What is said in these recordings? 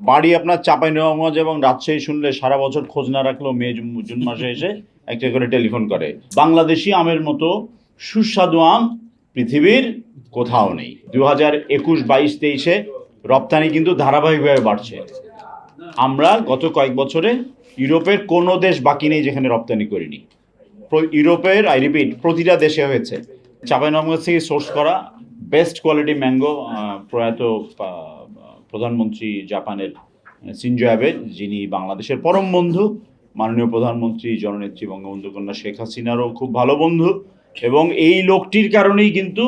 বাড়ি আপনার চাঁপাইনবাবগঞ্জ এবং রাজশাহী শুনলে সারা বছর খোঁজ না রাখলেও মে, জুন মাসে এসে একটা করে টেলিফোন করে। বাংলাদেশি আমের মতো সুস্বাদু আম পৃথিবীর কোথাও নেই। দু হাজার একুশ বাইশ তেইশে রপ্তানি কিন্তু ধারাবাহিকভাবে বাড়ছে। আমরা গত কয়েক বছরে ইউরোপের কোনো দেশ বাকি নেই যেখানে রপ্তানি করিনি। ইউরোপের, আই রিপিট, প্রতিটা দেশে হয়েছে। চাঁপাইনবাবগঞ্জ থেকে সোর্স করা বেস্ট কোয়ালিটি ম্যাঙ্গো প্রয়াত প্রধানমন্ত্রী জাপানের সিনজো অ্যাবে, যিনি বাংলাদেশের পরম বন্ধু, মাননীয় প্রধানমন্ত্রী, জননেত্রী বঙ্গবন্ধু কন্যা শেখ হাসিনারও খুব ভালো বন্ধু। এবং এই লোকটির কারণেই কিন্তু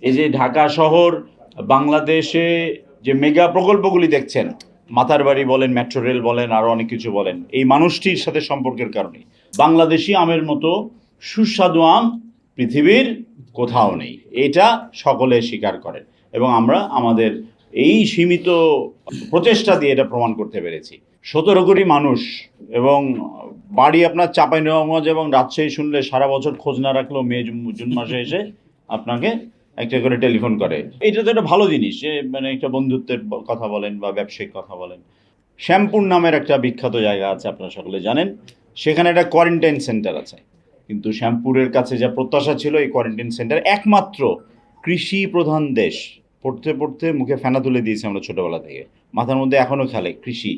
এই যে ঢাকা শহর, বাংলাদেশে যে মেগা প্রকল্পগুলি দেখছেন, মাথার বাড়ি বলেন, মেট্রো রেল বলেন আরও অনেক কিছু বলেন, এই মানুষটির সাথে সম্পর্কের কারণে। বাংলাদেশি আমের মতো সুস্বাদু আম পৃথিবীর কোথাও নেই। এটা সকলে স্বীকার করেন। এবং আমরা আমাদের এই সীমিত প্রচেষ্টা দিয়ে এটা প্রমাণ করতে পেরেছি। সতেরো কোটি মানুষ এবং বাড়ি আপনার চাঁপাইনবাবগঞ্জ এবং রাজশাহী শুনলে সারা বছর খোঁজ না রাখলেও মে, জুন জুন মাসে এসে আপনাকে একটা করে টেলিফোন করে। এটা তো একটা ভালো জিনিস যে মানে একটা বন্ধুত্বের কথা বলেন বা ব্যবসায়িক কথা বলেন। শ্যামপুর নামের একটা বিখ্যাত জায়গা আছে, আপনারা সকলে জানেন। সেখানে একটা কোয়ারেন্টাইন সেন্টার আছে। কিন্তু শ্যামপুরের কাছে যা প্রত্যাশা ছিল এই কোয়ারেন্টাইন সেন্টার একমাত্র কৃষি প্রধান দেশ। পড়তে পড়তে মুখে ফেনা তুলে দিয়েছি আমরা ছোটবেলা থেকে। মাথার মধ্যে এখনও খেলে কৃষি।